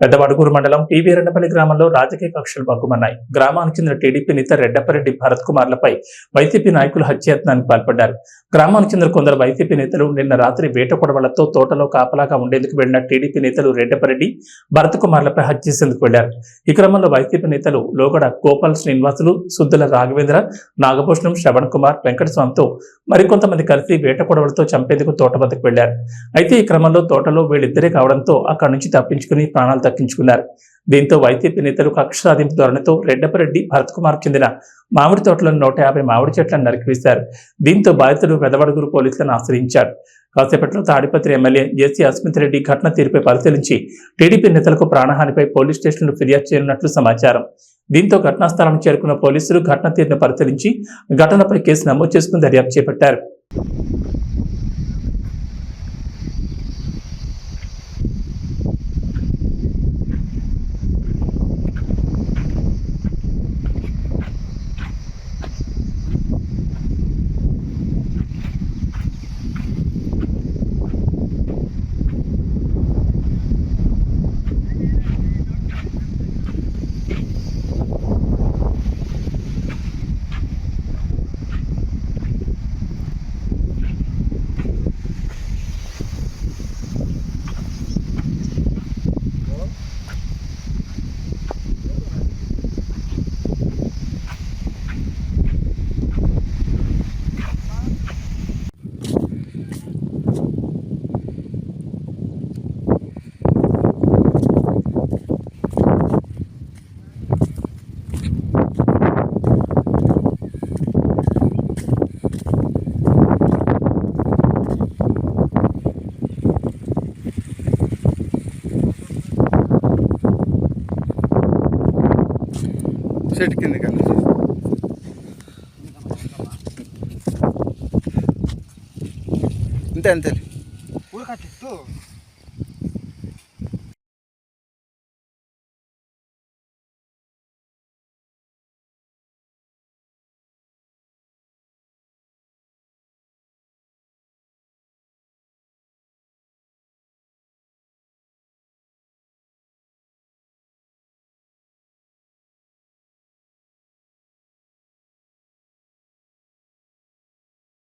పెద్దవడుగూరు మండలం టీవీ రెండపల్లి గ్రామంలో రాజకీయ కక్షలు భగ్గుమన్నాయి గ్రామానికి చెందిన టీడీపీ నేత రెడ్డప్పరెడ్డి భరత్ కుమార్లపై వైసీపీ నాయకులు హత్యాయత్నానికి పాల్పడ్డారు. గ్రామానికి చెందిన కొందరు వైసీపీ నేతలు నిన్న రాత్రి వేట కొడవలతో తోటలో కాపలాగా ఉండేందుకు వెళ్ళిన టీడీపీ నేతలు రెడ్డప్పరెడ్డి భరత్ కుమార్లపై హత్య చేసేందుకు వెళ్ళారు. ఈ క్రమంలో వైసీపీ నేతలు లోగడ గోపాల్ శ్రీనివాసులు సుద్దుల రాఘవేంద్ర నాగభూషణం శ్రవణ్ కుమార్ వెంకటస్వామితో మరికొంతమంది కలిసి వేట కొడవలతో చంపేందుకు తోట వద్దకు వెళ్ళారు. అయితే ఈ క్రమంలో తోటలో వీళ్ళిద్దరే కావడంతో అక్కడి నుంచి తప్పించుకుని ప్రాణాలు దక్కించుకున్నారు దీంతో వైసీపీ నేతలు కక్ష సాధింపు ధోరణితో రెడ్డపరెడ్డి భరత్ కుమార్ చెందిన మామిడి తోటలను నూట యాభై మామిడి చెట్లను నరికివేశారు. దీంతో బాధితుడు పెదవడుగురు పోలీసులను ఆశ్రయించారు. కాసేపట్లో తాడిపత్రి ఎమ్మెల్యే జేసీ అస్మిత్ రెడ్డి ఘటన తీరుపై పరిశీలించి టీడీపీ నేతలకు ప్రాణహానిపై పోలీస్ స్టేషన్లు ఫిర్యాదు చేయనున్నట్లు సమాచారం. దీంతో ఘటనా స్థలానికి చేరుకున్న పోలీసులు ఘటన తీరును పరిశీలించి ఘటనపై కేసు నమోదు చేసుకుని దర్యాప్తు చేపట్టారు. చెట్టు కింద కన్నా అంతే అంతే ఊరికా చెట్టు